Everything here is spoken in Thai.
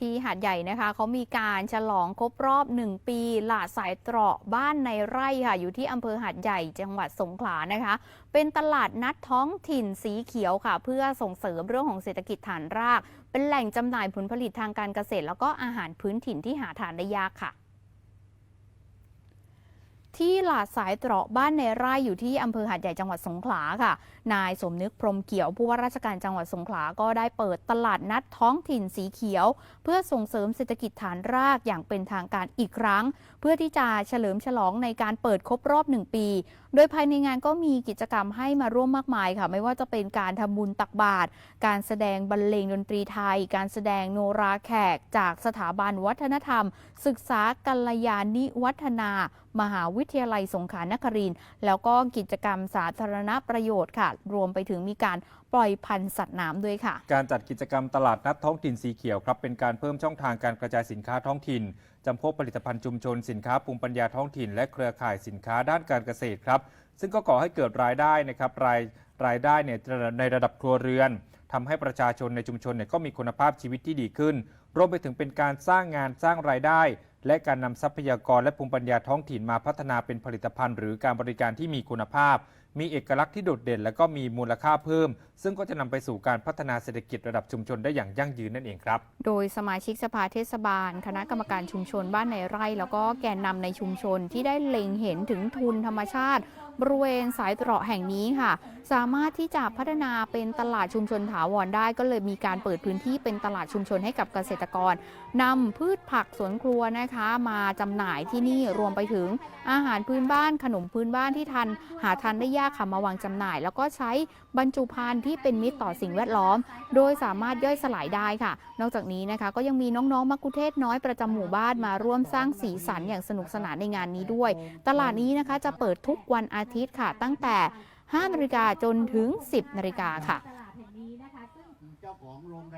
ที่หาดใหญ่นะคะเขามีการฉลองครบรอบ 1 ปีหลาดสายตราะบ้านในไร่ค่ะ อยู่ที่อำเภอหาดใหญ่จังหวัดสงขลานะคะ เป็นตลาดนัดท้องถิ่นสีเขียวค่ะ เพื่อส่งเสริมเรื่องของเศรษฐกิจฐานราก เป็นแหล่งจำหน่ายผลผลิตทางการเกษตร แล้วก็อาหารพื้นถิ่นที่หาทานได้ยากค่ะ ที่หลาดสายเตราะบ้านในไร่อยู่ที่อำเภอหาดใหญ่จังหวัดสงขลาค่ะ นายสมนึกพรมเขียวผู้ว่าราชการจังหวัดสงขลาก็ได้เปิดตลาดนัดท้องถิ่นสีเขียว เพื่อส่งเสริมเศรษฐกิจฐานรากอย่างเป็นทางการอีกครั้ง เพื่อที่จะเฉลิมฉลองในการเปิดครบรอบหนึ่งปี โดยภายในงานก็มีกิจกรรมให้มาร่วมมากมายค่ะ ไม่ว่าจะเป็นการทำบุญตักบาตรการแสดงบรรเลงดนตรีไทย การแสดงโนราแขก จากสถาบันวัฒนธรรม ศึกษากัลยาณิวัฒนา มหาวิทยาลัยสงขลานครินแล้วก็กิจกรรมสาธารณประโยชน์ค่ะ รวมไปถึงมีการปล่อยพันธุ์สัตว์น้ำด้วยค่ะ การจัดกิจกรรมตลาดนัดท้องถิ่นสีเขียวครับ เป็นการเพิ่มช่องทางการกระจายสินค้าท้องถิ่นจำพวกผลิตภัณฑ์ชุมชนสินค้าภูมิปัญญาท้องถิ่น และเครือข่ายสินค้าด้านการเกษตรครับ ซึ่งก็ก่อให้เกิดรายได้นะครับรายรายได้เนี่ยในระดับครัวเรือนทำให้ประชาชนในชุมชนเนี่ยก็มีคุณภาพชีวิตที่ดีขึ้น รวมไปถึงเป็นการสร้างงานสร้างรายได้ และการนำทรัพยากรและภูมิปัญญาท้องถิ่นมาพัฒนาเป็นผลิตภัณฑ์ หรือการบริการที่มีคุณภาพมีเอกลักษณ์ที่โดดเด่น และก็มีมูลค่าเพิ่ม ซึ่งก็จะนำไปสู่การพัฒนาเศรษฐกิจระดับชุมชนได้อย่างยั่งยืนนั่นเองครับ โดยสมาชิกสภาเทศบาล คณะกรรมการชุมชนบ้านในไร่ แล้วก็แกนนำในชุมชนที่ได้เล็งเห็นถึงทุนธรรมชาติบริเวณสายเตราแห่งนี้ค่ะ สามารถที่จะพัฒนาเป็นตลาดชุมชนถาวรได้ ก็เลยมีการเปิดพื้นที่เป็นตลาดชุมชนให้กับเกษตรกรนำพืชผักสวนครัวนะคะ มาจำหน่ายที่นี่รวมไปถึงอาหารพื้นบ้านขนมพื้นบ้านที่ทันหาทานได้ยากค่ะมาวางจำหน่าย แล้วก็ใช้บรรจุภัณฑ์ที่เป็นมิตรต่อสิ่งแวดล้อม โดยสามารถย่อยสลายได้ค่ะ นอกจากนี้นะคะก็ยังมีน้องๆมักคุเทศน้อยประจำหมู่บ้านมาร่วมสร้างสีสันอย่างสนุกสนานในงานนี้ด้วย ตลาดนี้นะคะจะเปิดทุกวันอาทิตย์ค่ะ ตั้งแต่5นาฬิกาจนถึง 10นาฬิกาค่ะ